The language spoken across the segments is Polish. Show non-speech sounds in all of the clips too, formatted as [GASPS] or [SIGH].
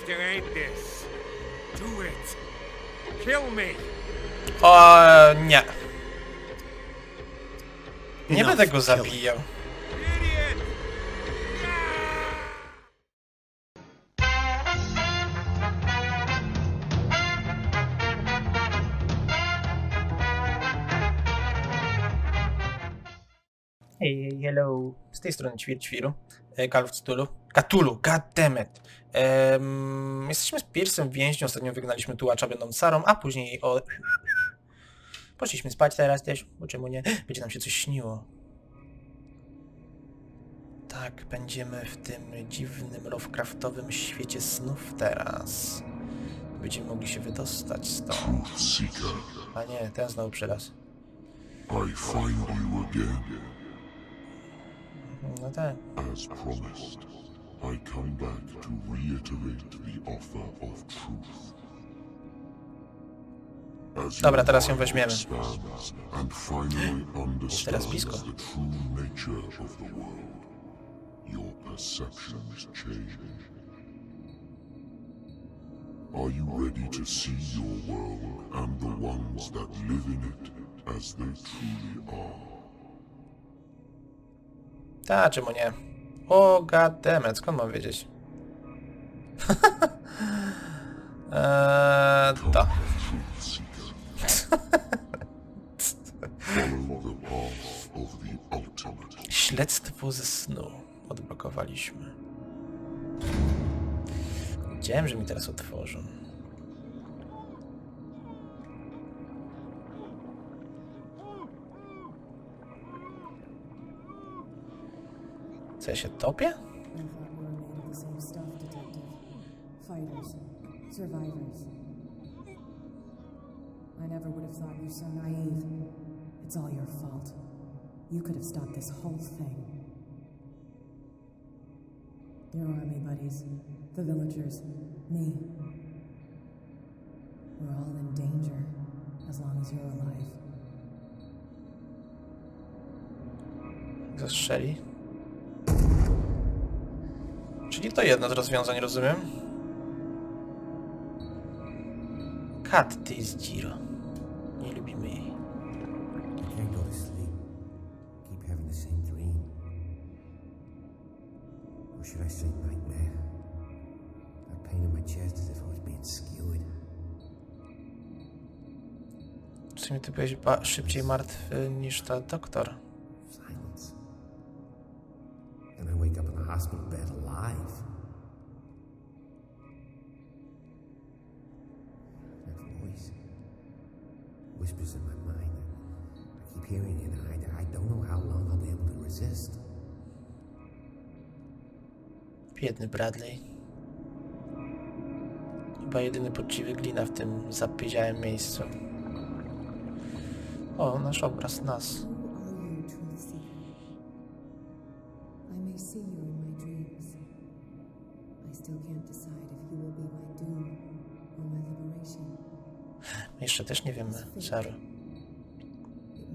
to end this. Do it. Kill me. O nie. Nie Enough będę go zabijał. Hej, hej, hello. Z tej strony Ćwirćwiru. E, Call of Cthulhu. Cthulhu, goddammit. Ehm, jesteśmy z Piersem w więźniu. Ostatnio wygnaliśmy tułacza będąc Sarą, a później o... Poszliśmy spać teraz też, bo czemu nie? Będzie nam się coś śniło. Tak, będziemy w tym dziwnym, Lovecraftowym świecie snów teraz. Będziemy mogli się wydostać stąd. A nie, ten znowu przylas. I find you again. Mm, no tak. As promised, I come back to reiterate the offer of truth. As Dobra, teraz ją weźmiemy. And finally hm, understands blisko. the true nature of the world. Your perceptions change. Are you ready to see your world and the ones that live in it as they truly are? Ta, czemu nie? O, goddammit, skąd mam wiedzieć? [LAUGHS] eee, to. [LAUGHS] Śledztwo ze snu. Odblokowaliśmy. Wiedziałem, że mi teraz otworzą. Co ja się topię? I thought we were made of the same stuff, Detective. Fighters. Survivors. I never would have thought you so naive. It's all your fault. You could have stopped this whole thing. Your army buddies, the villagers, me. We're all in danger as long as you're alive. Zastrzeli. Czyli to jedno z rozwiązań, rozumiem? Kat, ty jest Giro. Nie lubimy jej. Should I ty byłeś szybciej martwy niż ta doktor. Silence. I wake up hospital bed alive. That voice whispers in my mind. I keep hearing it, and I, I don't know how long I'll be able to resist. Biedny Bradley. Chyba jedyny poczciwy glina w tym zapiedziałym miejscu. O, nasz obraz nas. May see you in my dreams. I still can't decide if you will be my doom or my liberation. Jeszcze też nie wiemy, Saro. It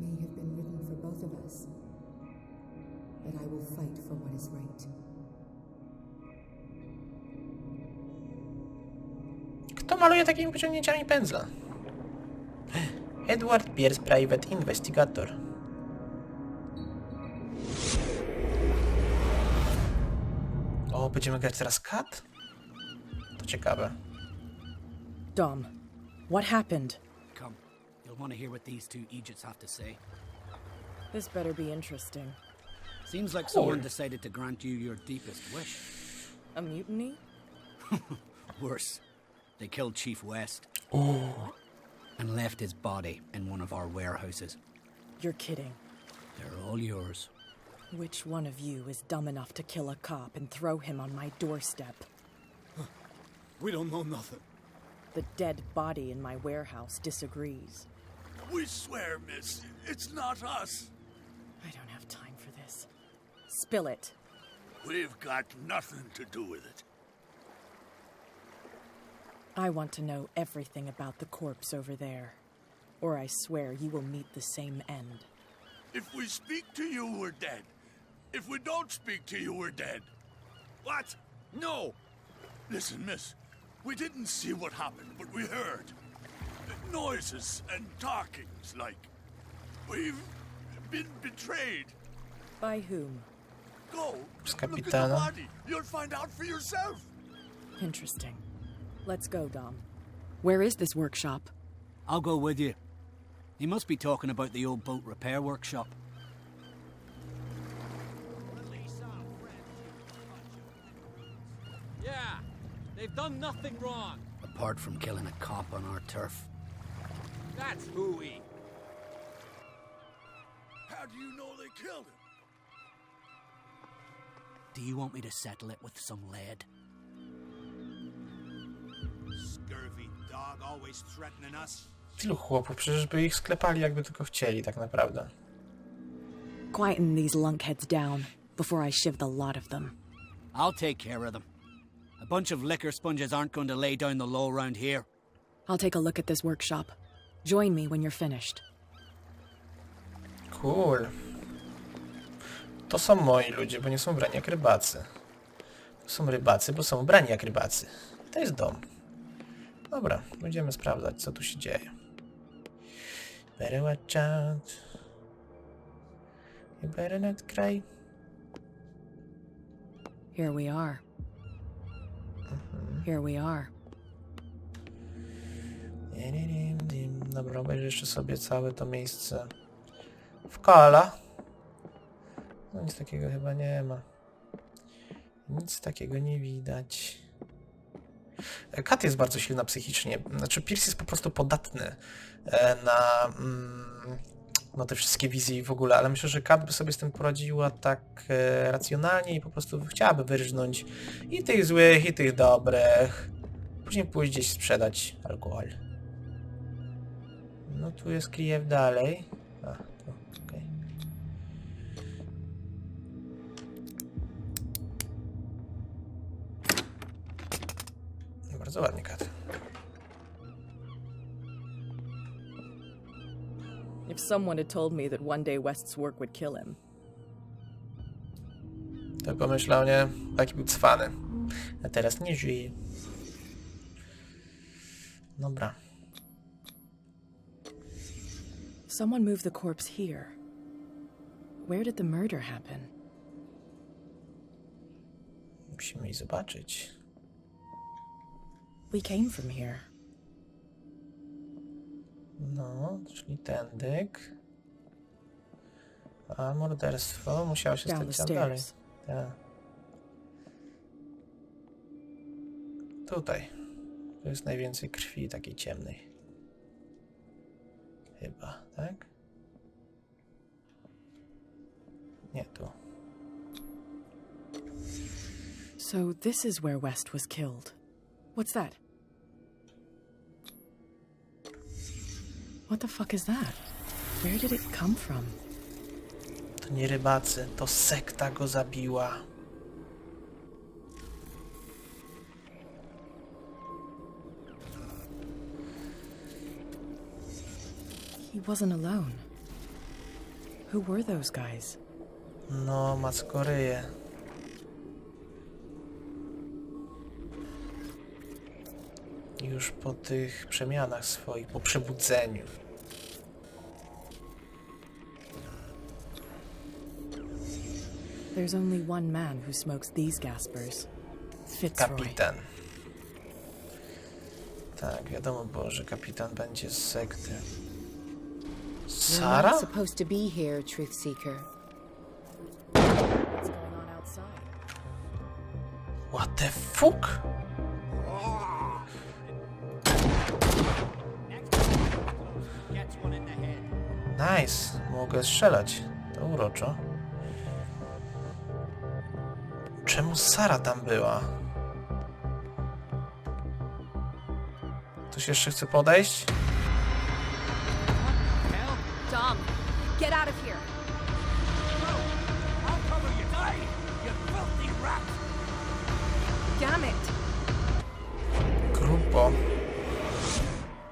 may have been written for both of us. But I will fight for what is right. Kto maluje takimi pociągnięciami pędzla? [GASPS] Edward Pierce, Private Investigator. O, będziemy grać teraz kat? To ciekawe. Dom, what happened? Come, you'll want to hear what these two Egypts have to say. This better be interesting. Seems like someone decided to grant you your deepest wish. A mutiny? [LAUGHS] Worse, they killed Chief West. Oh. And left his body in one of our warehouses. You're kidding. They're all yours. Which one of you is dumb enough to kill a cop and throw him on my doorstep? We don't know nothing. The dead body in my warehouse disagrees. We swear, miss, it's not us. I don't have time for this. Spill it. We've got nothing to do with it. I want to know everything about the corpse over there. Or I swear you will meet the same end. If we speak to you, we're dead. If we don't speak to you, we're dead. What? No! Listen, miss, We didn't see what happened, but we heard. Noises and talkings like. We've been betrayed. By whom? Go. Z Look at the kapitana. body. You'll find out for yourself. Interesting. Let's go, Dom. Where is this workshop? I'll go with you. He must be talking about the old boat repair workshop. They've done nothing wrong. Apart from killing a cop on our turf. That's hooey. How do you know they killed him? Do you want me to settle it with some lead? Scurvy dog always threatening us. Tylu chłopów, przecież by ich sklepali jakby tylko chcieli, tak naprawdę. Quieten these lunkheads down before I shiv the lot of them. I'll take care of them. A bunch of liquor sponges aren't going to lay down the law round here. I'll take a look at this workshop. Join me when you're finished. Cool. To są moi ludzie, bo nie są ubrani jak rybacy. To są rybacy, bo są ubrani jak rybacy. To jest dom. Dobra, będziemy sprawdzać, co tu się dzieje. Better watch out. You better not cry. Here we are. Here we are. Dim, dim. Dobra, obejrzę jeszcze sobie całe to miejsce w Kala. No nic takiego chyba nie ma. Nic takiego nie widać. E, Kat jest bardzo silna psychicznie. Znaczy, Pierce jest po prostu podatny e, na, mm, na te wszystkie wizje w ogóle, ale myślę, że Kat by sobie z tym poradziła tak e, racjonalnie i po prostu chciałaby wyrżnąć i tych złych, i tych dobrych. Później pójść gdzieś sprzedać alkohol. No tu jest Kijew dalej. A, tu, okej. Bardzo ładnie, Kat. If someone had told me that one day West's work would kill him, To pomyślał, nie? Taki był cwany. A teraz nie żyje. Dobra. someone moved the corpse here. Where did the murder happen? Musimy jej zobaczyć. We came from here. No, czyli tędyk. A morderstwo musiało się Down the stać tam dalej. stairs. Tak. Tutaj. Tu jest najwięcej krwi takiej ciemnej. Chyba, tak? Nie tu. So this is where West was killed. What's that? What the fuck is that? Where did it come from? To nie rybacy, to sekta go zabiła. He wasn't alone. Who were those guys? No, mackoryje. Już po tych przemianach swoich, po przebudzeniu. There's only one man who smokes these gaspers. Fitzroy. Kapitan. Tak, wiadomo było, że kapitan będzie z sekty. You're Sara? not supposed to be here, Truth Seeker. What's going on outside? What the fuck? Gets one in the head. Nice, mogę strzelać. To uroczo. Czemu Sara tam była? Ktoś jeszcze chce podejść? Get out of here. Damn it. Grubo.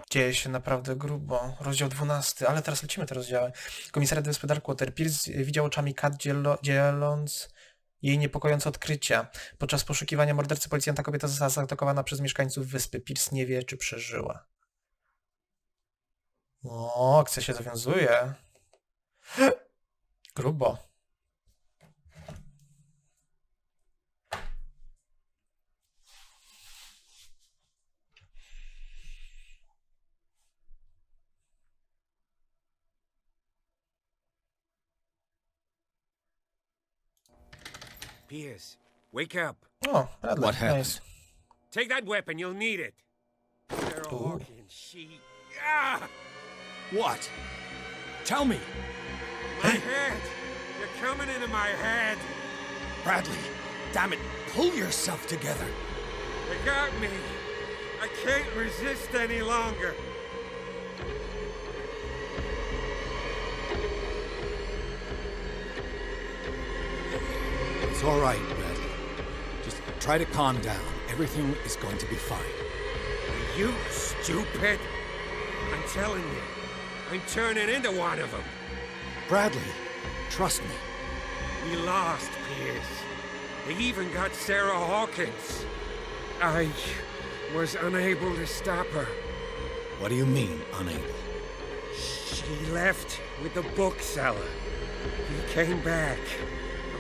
Dzieje się naprawdę grubo. Rozdział 12, ale teraz lecimy te rozdziały. Komisariat wyspy Darkwater. Pierce widział oczami Kat dzielo, dzieląc jej niepokojące odkrycia. Podczas poszukiwania mordercy policjanta kobieta została zaatakowana przez mieszkańców wyspy. Pierce nie wie, czy przeżyła. O, akcja się zawiązuje. [GASPS] Grubo. Pierce, wake up. O, Bradley, What happened? nice. Take that weapon, you'll need it. Sarah Hawkins, she. Ah! What? Tell me. My head! You're coming into my head! Bradley, damn it, pull yourself together. They got me! I can't resist any longer! It's all right, Bradley. Just try to calm down. Everything is going to be fine. Are you stupid? I'm telling you, I'm turning into one of them. Bradley, trust me. We lost Pierce. They even got Sarah Hawkins. I was unable to stop her. What do you mean, unable? She left with the bookseller. He came back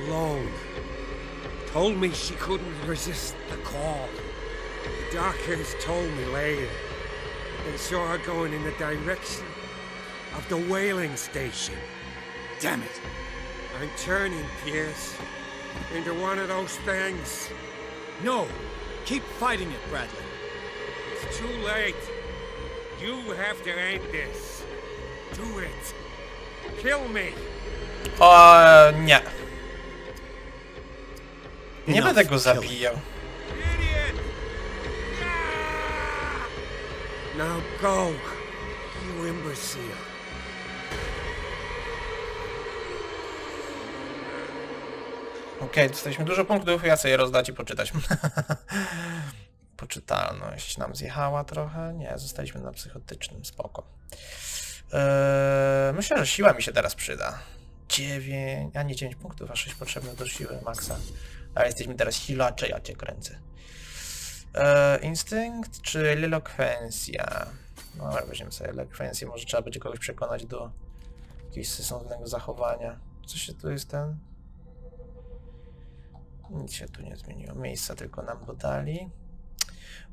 alone. Told me she couldn't resist the call. The doctors told me later that they saw her going in the direction of the whaling station. Damn it. I'm turning, Pierce, into one of those things. No, keep fighting it, Bradley. It's too late. You have to end this. Do it. Kill me. Uh, o, nie. Nie Enough będę go zabijał. Now go, you imbecile. Okej, dostaliśmy dużo punktów, ja sobie je rozdać i poczytać. [LAUGHS] Poczytalność nam zjechała trochę. Nie, zostaliśmy na psychotycznym, spoko. Eee, myślę, że siła mi się teraz przyda. 9, a nie 9 punktów, a 6 potrzebne do siły maksa. Ale jesteśmy teraz silacze, ja cię kręcę. Eee, instynkt czy elokwencja? No, ale weźmiemy sobie elokwencję, może trzeba będzie kogoś przekonać do jakiegoś sensownego zachowania. Co się tu jest ten? Nic się tu nie zmieniło. Miejsca tylko nam dodali.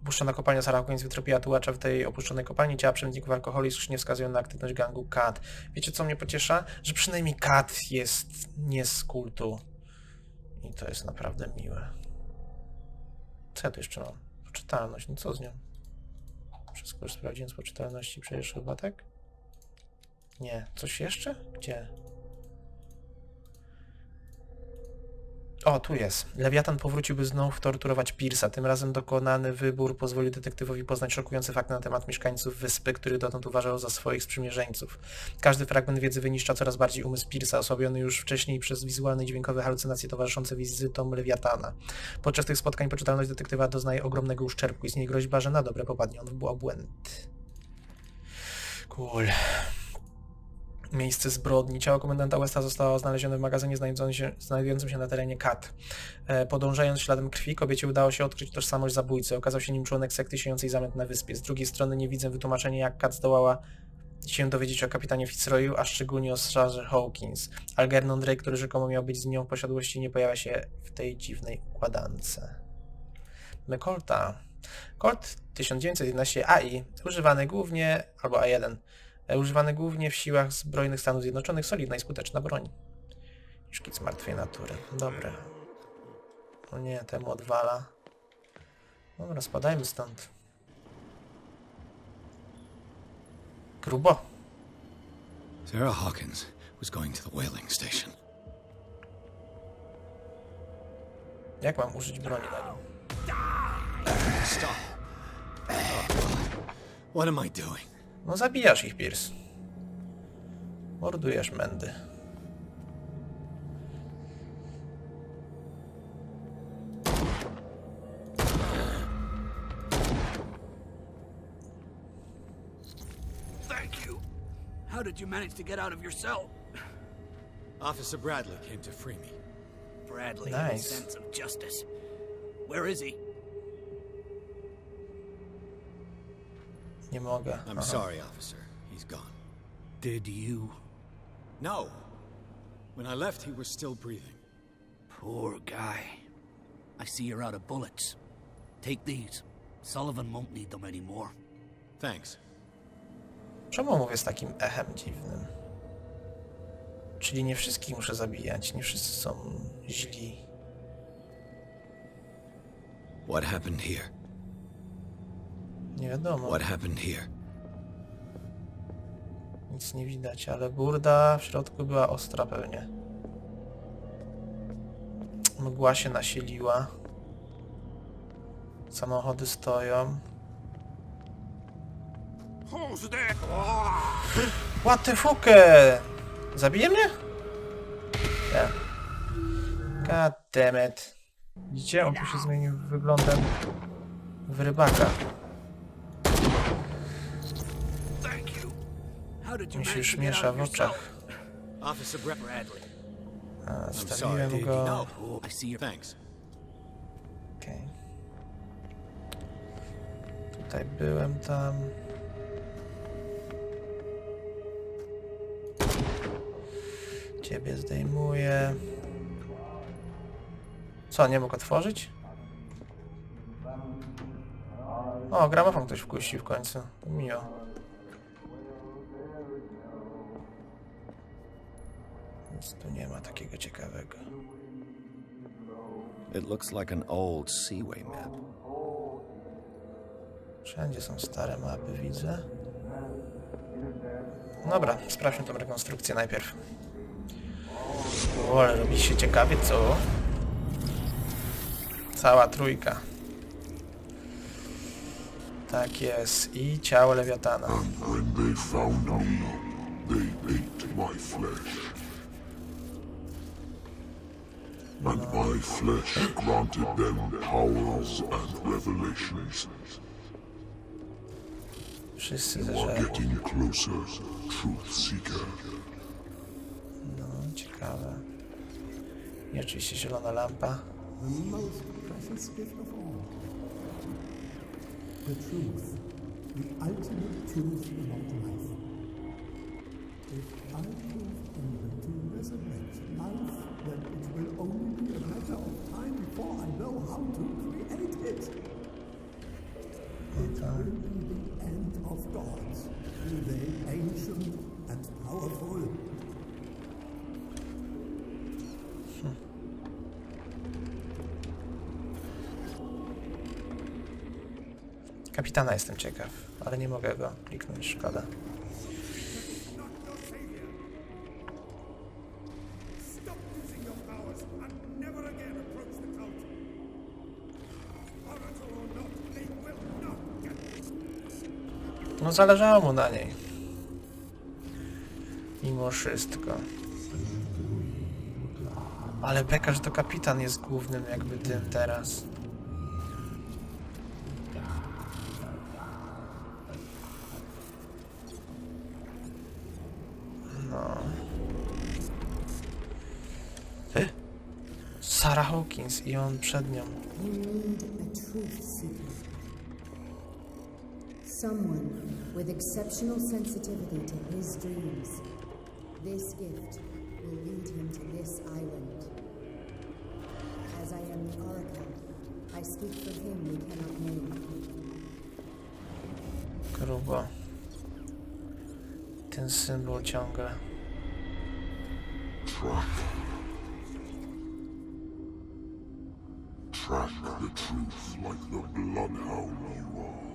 Opuszczona kopalnia Sarah Hawkins wytropiła tułacza w tej opuszczonej kopalni. Ciała przemytników alkoholu i skrzynie wskazują na aktywność gangu Kat. Wiecie co mnie pociesza? Że przynajmniej Kat jest nie z kultu. I to jest naprawdę miłe. Co ja tu jeszcze mam? Poczytalność. No co z nią? Wszystko już sprawdziłem z poczytalności przecież chyba, tak? Nie. Coś jeszcze? Gdzie? O, tu jest. Lewiatan powróciłby znów torturować Pierce'a. Tym razem dokonany wybór pozwolił detektywowi poznać szokujące fakty na temat mieszkańców wyspy, których dotąd uważał za swoich sprzymierzeńców. Każdy fragment wiedzy wyniszcza coraz bardziej umysł Pierce'a, osłabiony już wcześniej przez wizualne i dźwiękowe halucynacje towarzyszące wizytom Lewiatana. Podczas tych spotkań poczytalność detektywa doznaje ogromnego uszczerbku. Istnieje groźba, że na dobre popadnie on w obłęd. Cool. Miejsce zbrodni. Ciało komendanta Westa zostało znalezione w magazynie się, znajdującym się na terenie Kat. E, podążając śladem krwi, kobiecie udało się odkryć tożsamość zabójcy. Okazał się nim członek sekty siejącej zamęt na wyspie. Z drugiej strony nie widzę wytłumaczenia, jak Kat zdołała się dowiedzieć o kapitanie Fitzroyu, a szczególnie o Sarze Hawkins. Algernon Drake, który rzekomo miał być z nią w posiadłości, nie pojawia się w tej dziwnej układance. McColta. Colt 1911 AI, używany głównie, albo A1, e, używany głównie w siłach zbrojnych Stanów Zjednoczonych, solidna i skuteczna broń. Szkic martwej natury. Dobre. O nie, temu odwala. Dobra, spadajmy stąd. Grubo. Sarah Hawkins was going to the whaling station. Jak mam użyć broni na nią? Stop. What am I doing? No zabijasz ich, Pierce. Mordujesz mędy. Thank you. How did you manage to get out of your cell? Officer Bradley came to free me. Bradley Nice. sense of justice. Where is he? Nie mogę. I'm Aha. sorry, officer. He's gone. Did you? No. When I left, he was still breathing. Poor guy. I see you're out of bullets. Take these. Sullivan won't need them anymore. Thanks. Czemu mówię z takim echem dziwnym? Czyli nie wszystkich muszę zabijać, nie wszyscy są źli. What happened here? Nie wiadomo, What happened here? nic nie widać, ale burda w środku była ostra pewnie. Mgła się nasiliła. Samochody stoją. Who's there? What the fuck? Zabije mnie? Nie. God damn it. Widzicie? On tu się zmienił wyglądem w rybaka. Thank you. How did you Mi się już miesza w oczach. A, Stawiłem go. Okej. Tutaj byłem tam. Ciebie zdejmuję. Co, nie mógł otworzyć? O, gramofon ktoś wkuścił w końcu. Miło. Nic tu nie ma takiego ciekawego. It looks like an old Seaway map. Wszędzie są stare mapy, widzę. Dobra, sprawdźmy tą rekonstrukcję najpierw. O, ale robi się ciekawie, co? Cała trójka. Tak jest. I ciało lewiatana. And when they found me, they ate my flesh. Flesh granted them powers and revelations. Wszyscy You are zeżerli. getting closer, Truth Seeker. No, ciekawe. I oczywiście zielona lampa. The most precious gift of all. The truth. The ultimate truth about life. If I prove able to resurrect life, then it will only be a matter of time before I know how to create it. It will be the end of gods, they ancient and powerful. Kapitana jestem ciekaw, ale nie mogę go kliknąć, szkoda. No zależało mu na niej. Mimo wszystko. Ale beka, że to kapitan jest głównym jakby tym teraz. No. Sarah Hawkins i on przed nią. Someone with exceptional sensitivity to his dreams. This gift will lead him to this island. As I am the Oracle, I speak for him we cannot name. Grubo. Ten symbol ciągle. Track. Track the truth like the bloodhound you are.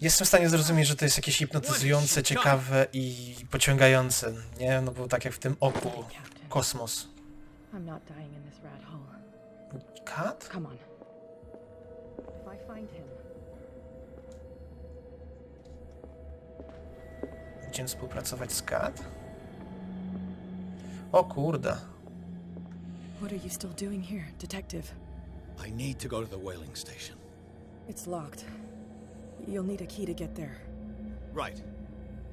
Jestem w stanie zrozumieć, że to jest jakieś hipnotyzujące, ciekawe i pociągające, nie? No bo tak jak w tym oku, kosmos. I'm not dying in this rat hole. Kat? Come on. If I find him, Będziemy współpracować z Kat? O kurde. what are you still doing here, detective? I need to go to the whaling station. It's locked. You'll need a key to get there. Right.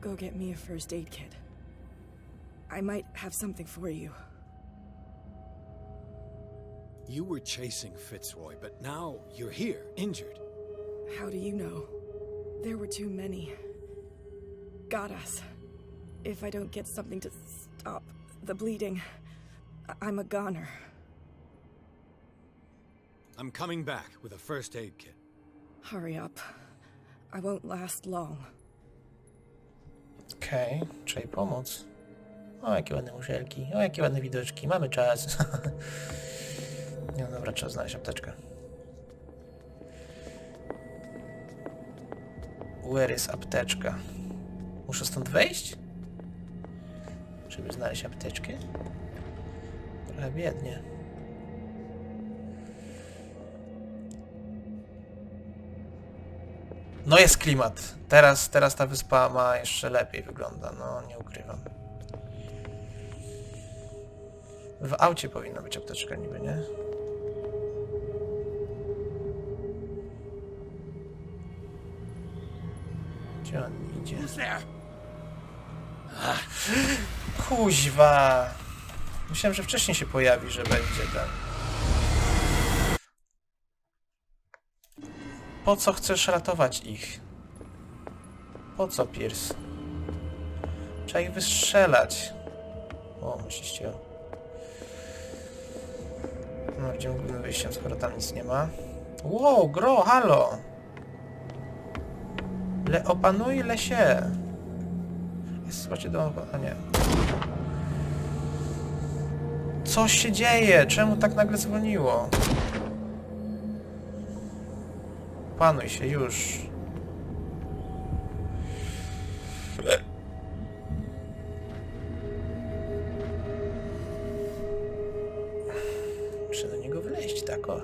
Go get me a first aid kit. I might have something for you. You were chasing Fitzroy, but now you're here, injured. How do you know? There were too many. Got us. If I don't get something to stop the bleeding, I'm a goner. I'm coming back with a first aid kit. Hurry up. I won't last long. Okej, czyli pomóc. O, jakie ładne muszelki. O, jakie ładne widoczki. Mamy czas. [LAUGHS] Nie, dobra, trzeba znaleźć apteczkę. Where is apteczka? Muszę stąd wejść? Żeby znaleźć apteczkę? Trochę biednie. No jest klimat. Teraz, teraz ta wyspa ma jeszcze lepiej wygląda, no nie ukrywam. W aucie powinna być apteczka niby, nie? Gdzie on idzie? Kuźwa! Myślałem, że wcześniej się pojawi, że będzie ten. Po co chcesz ratować ich? Po co, Pierce? Trzeba ich wystrzelać. O, myśliście. No, gdzie głównym wyjściem, skoro tam nic nie ma? Wow, gro, halo! Le opanuj lesie! Jest słuchajcie do... Nie. Co się dzieje? Czemu tak nagle zwolniło? Panuj się już. Muszę do niego wleźć, tak o.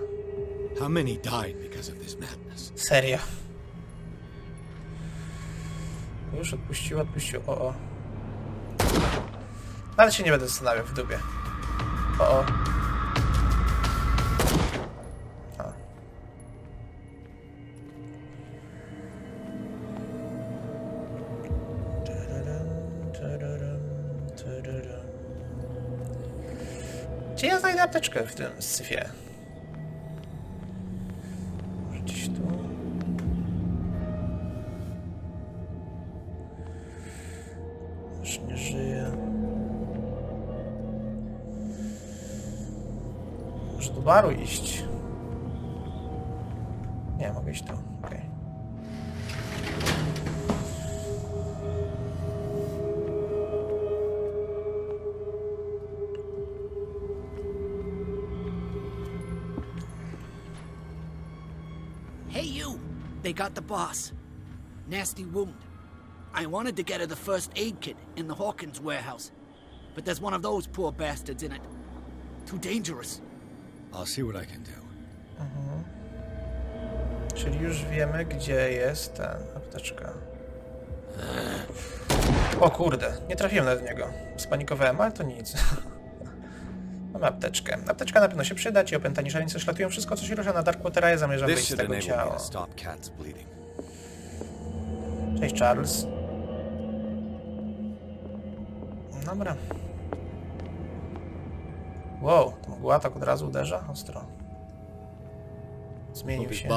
How many died because of this madness? Serio. Już odpuścił, odpuścił. O, o. Ale się nie będę zastanawiał w dubie. O, o. Gdzie ja znajdę apteczkę w tym syfie? Może Gdzieś tu. Już nie żyje. Może do baru iść? Got the boss. Nasty wound. I wanted to get her the first aid kit in the Hawkins warehouse, but there's one of those poor bastards in it. Too dangerous. I'll see what I can do. Czyli już wiemy, gdzie jest ten apteczka. O kurde, nie trafiłem w niego. Spanikowałem, ale to nic. [LAUGHS] Mamy apteczkę. Apteczka na pewno się przyda, ci opętani szaleńcy szlatują wszystko, co się rusza na Darkwatera, ja zamierzam wyjść z tego ciała. Cześć Charles. Dobra. Wow, to mgła tak od razu uderza? Ostro. Zmienił się.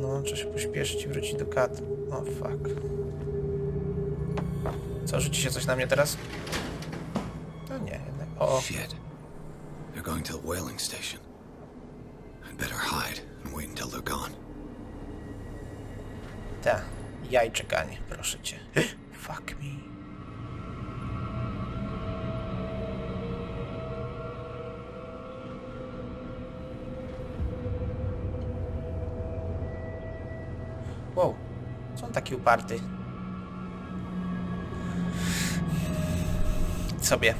No, trzeba się pośpieszyć i wrócić do kat. O, fuck. Co, rzuci się coś na mnie teraz? No nie, jednak. O, Shit. They're going to the whaling station. I'd better hide and wait until they're gone. ta. Jajczekanie, proszę cię. [GASPS] Fuck me. Wow, on taki uparty? Sobie.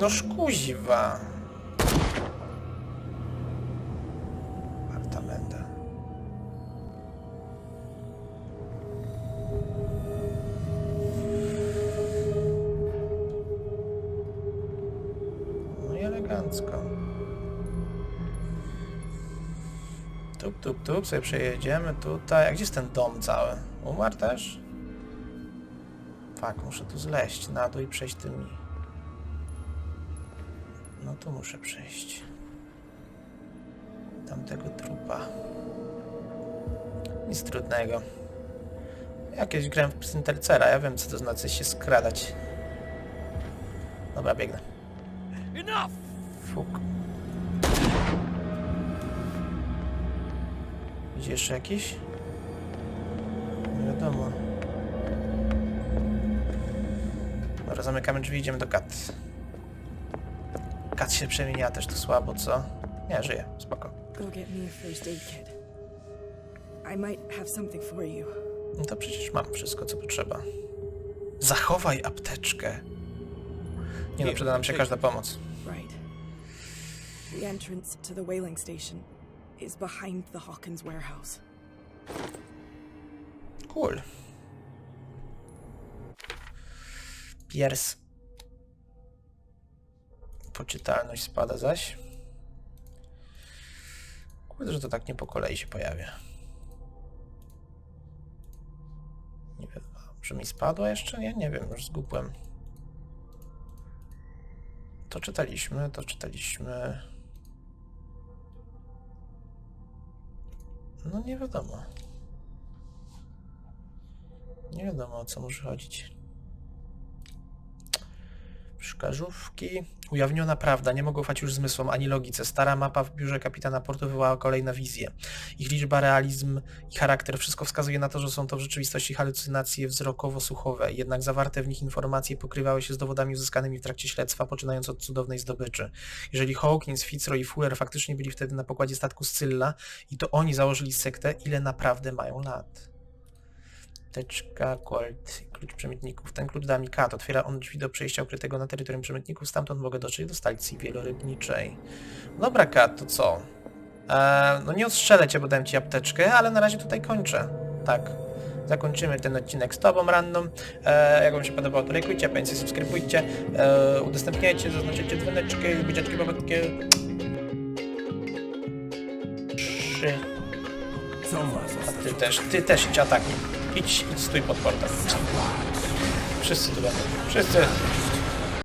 No szkuziwa. Apartamenta. No i elegancko. Tup, tup, tup, sobie przejedziemy tutaj. A gdzie jest ten dom cały? Umarł też? Fak, muszę tu zleść na dół i przejść tymi. No tu muszę przejść. Tamtego trupa. Nic trudnego. Jakieś grałem w Splintercera, ja wiem co to znaczy się skradać. Dobra, biegnę. Enough! Fuk. Gdzie jeszcze jakiś? Nie wiadomo. Dobra, zamykamy drzwi, idziemy do kat. Kat się przemienia też to słabo, co? Nie, żyje, spoko. No to przecież mam wszystko, co potrzeba. Zachowaj apteczkę. Nie no, przyda nam się każda pomoc. The entrance to the whaling station is behind the Hawkins warehouse. Cool. Piers. Poczytalność spada zaś. Kurde, że to tak nie po kolei się pojawia. Nie wiem, czy mi spadła jeszcze? Nie, nie wiem, już zgubłem. To czytaliśmy, to czytaliśmy. No nie wiadomo. Nie wiadomo o co może chodzić. Szkarzówki. Ujawniona prawda. Nie mogą ufać już zmysłom ani logice. Stara mapa w biurze kapitana portu wywołała kolejne wizje. Ich liczba, realizm i charakter wszystko wskazuje na to, że są to w rzeczywistości halucynacje wzrokowo-słuchowe. Jednak zawarte w nich informacje pokrywały się z dowodami uzyskanymi w trakcie śledztwa, poczynając od cudownej zdobyczy. Jeżeli Hawkins, Fitzroy i Fuller faktycznie byli wtedy na pokładzie statku Scylla i to oni założyli sektę, ile naprawdę mają lat? Teczka, Colt, klucz przemytników. Ten klucz da mi kat. Otwiera on drzwi do przejścia ukrytego na terytorium przemytników. Stamtąd mogę dotrzeć do stacji wielorybniczej. Dobra, kat, to co? Eee, no nie odstrzelę cię, bo dałem ci apteczkę, ale na razie tutaj kończę. Tak. Zakończymy ten odcinek z tobą, random. Eee, jak wam się podobało, to lajkujcie, pamiętajcie, subskrybujcie, eee, udostępniajcie, zaznaczycie dzwoneczki, buziaczki, babetki. Trzy. A ty też, ty też idź atakuj. Idź, idź stój pod portem. Wszyscy tu będą. Wszyscy.